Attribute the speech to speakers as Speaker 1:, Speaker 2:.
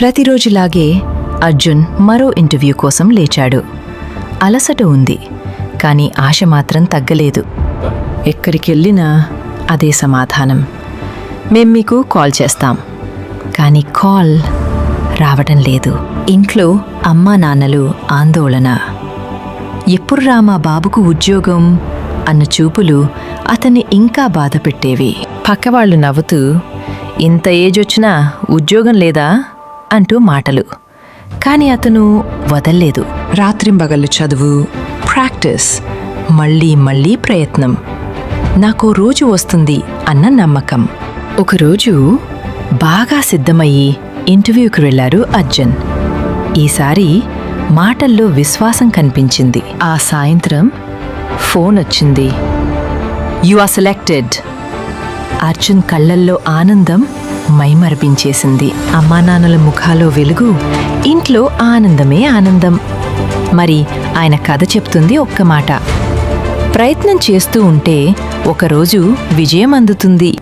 Speaker 1: ప్రతిరోజులాగే అర్జున్ మరో ఇంటర్వ్యూ కోసం లేచాడు. అలసట ఉంది కానీ ఆశ మాత్రం తగ్గలేదు. ఎక్కడికెళ్ళినా అదే సమాధానం. మేం మీకు కాల్ చేస్తాం కానీ కాల్ రావడం లేదు. ఇంట్లో అమ్మా నాన్నలు ఆందోళన. ఎప్పుడు రా మా బాబుకు ఉద్యోగం అన్న చూపులు అతన్ని ఇంకా బాధపెట్టేవి. పక్కవాళ్ళు నవ్వుతూ ఇంత ఏజ్ వచ్చినా ఉద్యోగం లేదా? అంటూ మాటలు. కానీ అతను వదల్లేదు. రాత్రింబగళ్ళు చదువు ప్రాక్టీస్ మళ్ళీ మళ్ళీ ప్రయత్నం. నాకో రోజు వస్తుంది అన్న నమ్మకం. ఒకరోజు బాగా సిద్ధమయ్యి ఇంటర్వ్యూకి వెళ్ళారు అర్జున్. ఈసారి మాటల్లో విశ్వాసం కనిపించింది. ఆ సాయంత్రం ఫోన్ వచ్చింది. You are selected. అర్జున్ కళ్ళల్లో ఆనందం మైమరపించేసింది. అమ్మా నాన్నల ముఖాలో వెలుగు ఇంట్లో ఆనందమే ఆనందం. మరి ఆయన కథ చెప్తుంది ఒక్క మాట. ప్రయత్నం చేస్తూ ఉంటే ఒకరోజు విజయం అందుతుంది.